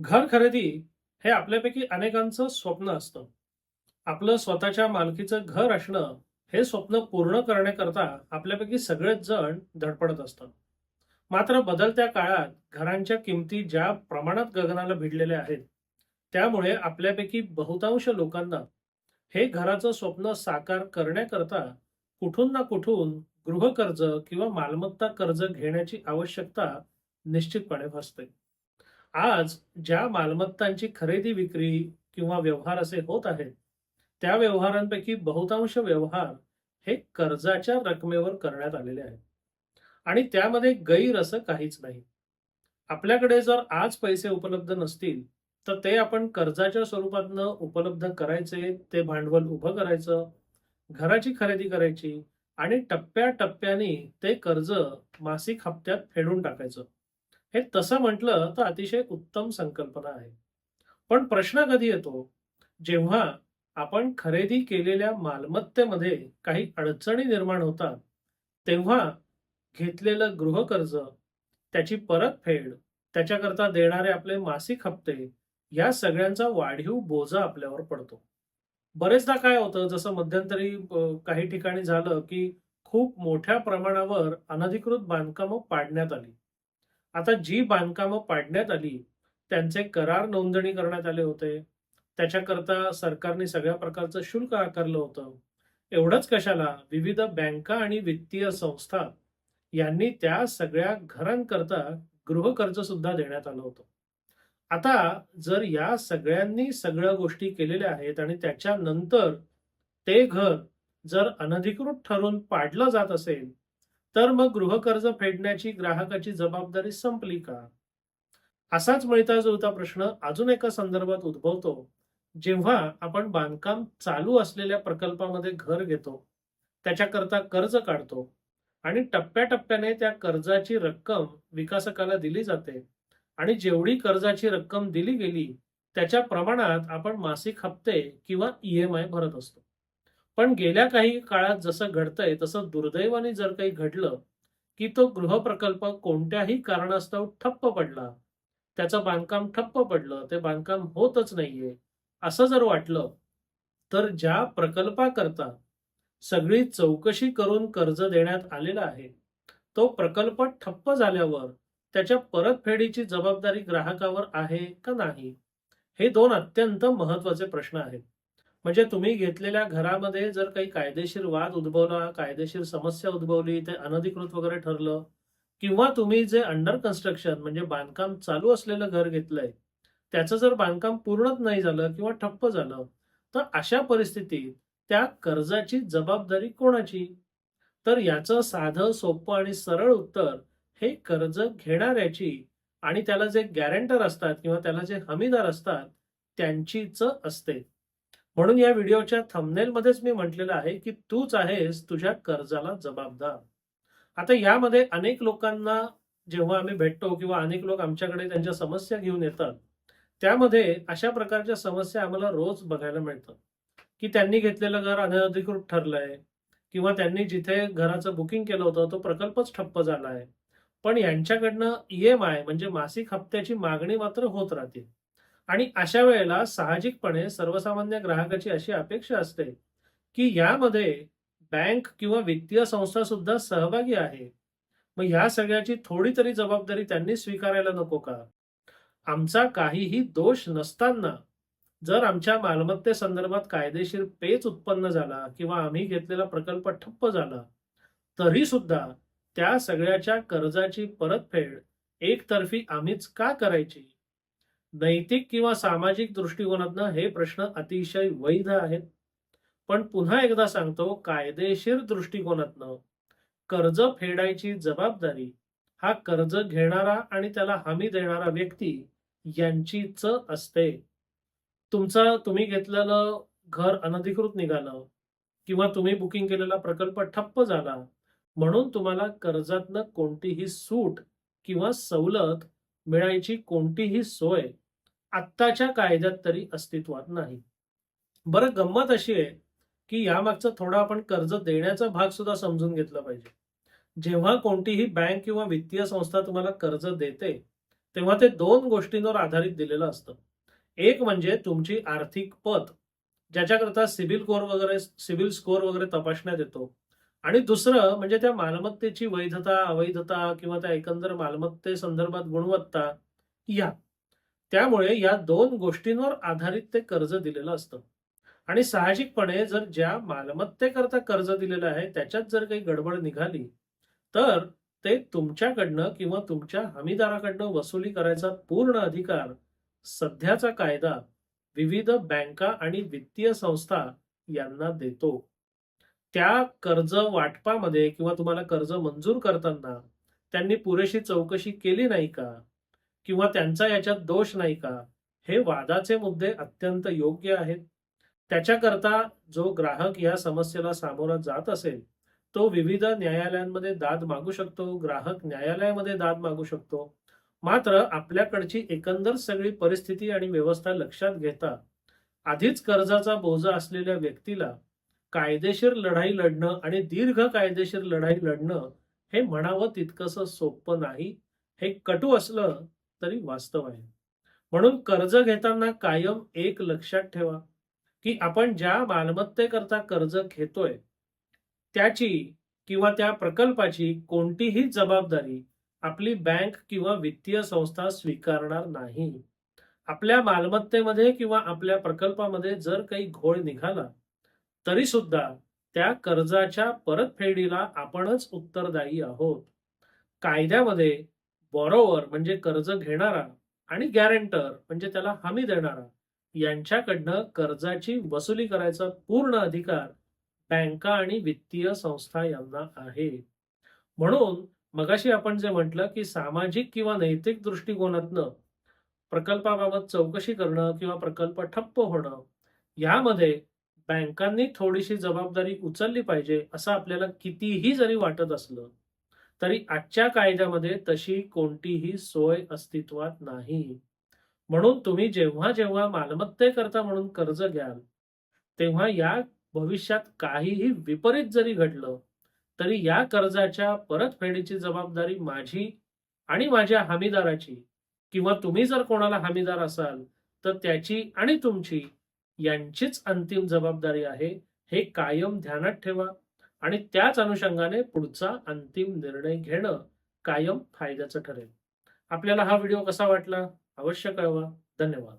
घर खरेदी हे आपल्यापैकी अनेकांचं स्वप्न असतं. आपलं स्वतःच्या मालकीचं घर असणं हे स्वप्न पूर्ण करण्याकरता आपल्यापैकी सगळेच जण धडपडत असतात. मात्र बदलत्या काळात घरांच्या किमती ज्या प्रमाणात गगनाला भिडलेल्या आहेत त्यामुळे आपल्यापैकी बहुतांश लोकांना हे घराचं स्वप्न साकार करण्याकरता कुठून ना कुठून गृहकर्ज किंवा मालमत्ता कर्ज घेण्याची आवश्यकता निश्चितपणे भासते. आज ज्या मालमत्तांची खरेदी विक्री किंवा व्यवहार असे होत आहेत त्या व्यवहारांपैकी बहुतांश व्यवहार हे कर्जाच्या रकमेवर करण्यात आलेले आहेत. आणि त्यामध्ये गैर असं काहीच नाही. आपल्याकडे जर आज पैसे उपलब्ध नसतील तर ते आपण कर्जाच्या स्वरूपातनं उपलब्ध करायचे ते भांडवल उभं करायचं घराची खरेदी करायची आणि टप्प्याटप्प्याने ते कर्ज मासिक हप्त्यात फेडून टाकायचं. हे तसं म्हटलं तर अतिशय उत्तम संकल्पना आहे. पण प्रश्न कधी येतो? जेव्हा आपण खरेदी केलेल्या मालमत्तेमध्ये काही अडचणी निर्माण होतात तेव्हा घेतलेलं गृहकर्ज त्याची परतफेड त्याच्याकरता देणारे आपले मासिक हप्ते या सगळ्यांचा वाढीव बोजा आपल्यावर पडतो. बरेचदा काय होतं जसं मध्यंतरी काही ठिकाणी झालं की खूप मोठ्या प्रमाणावर अनधिकृत बांधकामं पाडण्यात आली. आता जी बांधकामं पाडण्यात आली त्यांचे करार नोंदणी करण्यात आले होते. त्याच्याकरता सरकारने सगळ्या प्रकारचं शुल्क आकारलं होतं. एवढंच कशाला? विविध बँका आणि वित्तीय संस्था यांनी त्या सगळ्या घरांकरता गृहकर्ज सुद्धा देण्यात आलं होतं. आता जर या सगळ्यांनी सगळ्या गोष्टी केलेल्या आहेत आणि त्याच्यानंतर ते घर जर अनधिकृत ठरून पाडलं जात असेल तर मग गृहकर्ज फेडण्याची ग्राहकाची जबाबदारी संपली का? असाच मिळता जुळता प्रश्न अजून एका संदर्भात उद्भवतो. जेव्हा आपण बांधकाम चालू असलेल्या प्रकल्पामध्ये घर घेतो त्याच्याकरता कर्ज काढतो आणि टप्प्याटप्प्याने त्या कर्जाची रक्कम विकासकाला दिली जाते आणि जेवढी कर्जाची रक्कम दिली गेली त्याच्या प्रमाणात आपण मासिक हप्ते किंवा ईएमआय भरत असतो. पण गेल्या काही काळात जसं घडतंय तसं दुर्दैवाने जर काही घडलं की तो गृहप्रकल्प कोणत्याही कारणास्तव ठप्प पडला. त्याचं बांधकाम ठप्प पडलं ते बांधकाम होतच नाहीये असं जर वाटलं तर ज्या प्रकल्पाकरता सगळी चौकशी करून कर्ज देण्यात आलेला आहे तो प्रकल्प ठप्प झाल्यावर त्याच्या परतफेडीची जबाबदारी ग्राहकावर आहे का नाही हे दोन अत्यंत महत्त्वाचे प्रश्न आहेत. म्हणजे तुम्ही घेतलेल्या घरामध्ये जर काही कायदेशीर वाद उद्भवला कायदेशीर समस्या उद्भवली ते अनधिकृत वगैरे ठरलं किंवा तुम्ही जे अंडर कन्स्ट्रक्शन म्हणजे बांधकाम चालू असलेलं घर घेतलंय त्याचं जर बांधकाम पूर्णच नाही झालं किंवा ठप्प झालं तर अशा परिस्थितीत त्या कर्जाची जबाबदारी कोणाची? तर याचं साधं सोपं आणि सरळ उत्तर हे कर्ज घेणाऱ्याची आणि त्याला जे गॅरंटर असतात किंवा त्याला जे हमीदार असतात त्यांचीच असते. म्हणून या व्हिडिओच्या थंबनेलमध्येच मी म्हटलेलं आहे की तूच आहेस तुझ्या कर्जाला जबाबदार. आता यामध्ये अनेक लोकांना जेव्हा आम्ही भेटतो किंवा अनेक लोक आमच्याकडे त्यांच्या समस्या घेऊन येतात त्यामध्ये अशा प्रकारच्या समस्या आम्हाला रोज बघायला मिळतात. की त्यांनी घेतलेलं घर अनधिकृत ठरलंय किंवा त्यांनी जिथे घराचं बुकिंग केलं होतं तो प्रकल्पच ठप्प झाला आहे पण यांच्याकडनं ईएमआय म्हणजे मासिक हप्त्याची मागणी मात्र होत राहते. आणि अशा वेळेला साहजिकपणे सर्वसामान्य ग्राहकाची अशी अपेक्षा असते की यामध्ये बँक किंवा वित्तीय संस्था सुद्धा सहभागी आहे. मग ह्या सगळ्याची थोडी तरी जबाबदारी त्यांनी स्वीकारायला नको का? आमचा काहीही दोष नसताना जर आमच्या मालमत्तेसंदर्भात कायदेशीर पेच उत्पन्न झाला किंवा आम्ही घेतलेला प्रकल्प ठप्प झाला तरी सुद्धा त्या सगळ्याच्या कर्जाची परतफेड एकतर्फी आम्हीच का करायची? नैतिक किंवा सामाजिक दृष्टिकोनातनं हे प्रश्न अतिशय वैध आहेत. पण पुन्हा एकदा सांगतो कायदेशीर दृष्टिकोनातनं कर्ज फेडायची जबाबदारी हा कर्ज घेणारा आणि त्याला हमी देणारा व्यक्ती यांचीच असते. तुमचं तुम्ही घेतलेलं घर अनधिकृत निघालं किंवा तुम्ही बुकिंग केलेला प्रकल्प ठप्प झाला म्हणून तुम्हाला कर्जातनं कोणतीही सूट किंवा सवलत मिळायची कोणतीही सोय आत्ताच्या कायद्यात तरी अस्तित्वात नाही. बरं गंमत अशी आहे की यामागचा थोडा आपण कर्ज देण्याचा भाग सुद्धा समजून घेतला पाहिजे. जेव्हा कोणतीही बँक किंवा वित्तीय संस्था तुम्हाला कर्ज देते तेव्हा ते दोन गोष्टींवर आधारित दिलेलं असतं. एक म्हणजे तुमची आर्थिक पत ज्याच्याकरता सिबिल स्कोर वगैरे सिबिल स्कोर वगैरे तपासण्यात येतो. आणि दुसरं म्हणजे त्या मालमत्तेची वैधता अवैधता किंवा त्या एकंदर मालमत्ते संदर्भात गुणवत्ता या. त्यामुळे या दोन गोष्टींवर आधारित ते कर्ज दिलेलं असतं. आणि साहजिकपणे जर ज्या मालमत्तेकरता कर्ज दिलेलं आहे त्याच्यात जर काही गडबड निघाली तर ते तुमच्याकडनं किंवा तुमच्या हमीदाराकडनं वसुली करायचा पूर्ण अधिकार सध्याचा कायदा विविध बँका आणि वित्तीय संस्था यांना देतो. त्या कर्ज वाटपामध्ये किंवा तुम्हाला कर्ज मंजूर करताना त्यांनी पुरेशी चौकशी केली नाही का? किंवा त्यांचा याच्यात दोष नाही का? हे वादाचे मुद्दे अत्यंत योग्य आहेत. त्याच्याकरता जो ग्राहक या समस्येला सामोरा जात असेल तो विविध न्यायालयांमध्ये दाद मागू शकतो ग्राहक न्यायालयामध्ये दाद मागू शकतो. मात्र आपल्याकडची एकंदर सगळी परिस्थिती आणि व्यवस्था लक्षात घेता आधीच कर्जाचा बोजा असलेल्या व्यक्तीला कायदेशीर लढाई लढणं आणि दीर्घ कायदेशीर लढाई लढणं हे म्हणावं तितकंसं सोपं नाही. हे कटू असलं तरी वास्तव आहे. म्हणून कर्ज घेताना कायम एक लक्षात ठेवा की आपण ज्या मालमत्तेकरता कर्ज घेतोय त्याची किंवा त्या प्रकल्पाची कोणतीही जबाबदारी आपली बँक किंवा वित्तीय संस्था स्वीकारणार नाही. आपल्या मालमत्तेमध्ये किंवा आपल्या प्रकल्पामध्ये जर काही घोळ निघाला तरी सुद्धा त्या कर्जाच्या परतफेडीला आपणच उत्तरदायी आहोत. कायद्यामध्ये बॉरोवर म्हणजे कर्ज घेणारा आणि गॅरेंटर म्हणजे त्याला हमी देणारा यांच्याकडनं कर्जाची वसुली करायचा पूर्ण अधिकार बँका आणि वित्तीय संस्था यांना आहे. म्हणून मगाशी आपण जे म्हटलं की सामाजिक किंवा नैतिक दृष्टिकोनातनं प्रकल्पाबाबत चौकशी करणं किंवा प्रकल्प ठप्प होणं यामध्ये बँकांनी थोडीशी जबाबदारी उचलली पाहिजे असं आपल्याला कितीही जरी वाटत असलं तरी आजच्या कायद्यामध्ये तशी कोणतीही सोय अस्तित्वात नाही. म्हणून तुम्ही जेव्हा जेव्हा मालमत्तेकरता म्हणून कर्ज घ्याल तेव्हा या भविष्यात काहीही विपरीत जरी घडलं तरी या कर्जाच्या परतफेडीची जबाबदारी माझी आणि माझ्या हमीदाराची. किंवा तुम्ही जर कोणाला हमीदार असाल तर त्याची आणि तुमची यांचीच अंतिम जबाबदारी आहे हे कायम ध्यानात ठेवा. आणि त्याच अनुषंगाने पुढचा अंतिम निर्णय घेणं कायम फायद्याचं ठरेल. आपल्याला हा व्हिडिओ कसा वाटला? अवश्य कळवा. धन्यवाद.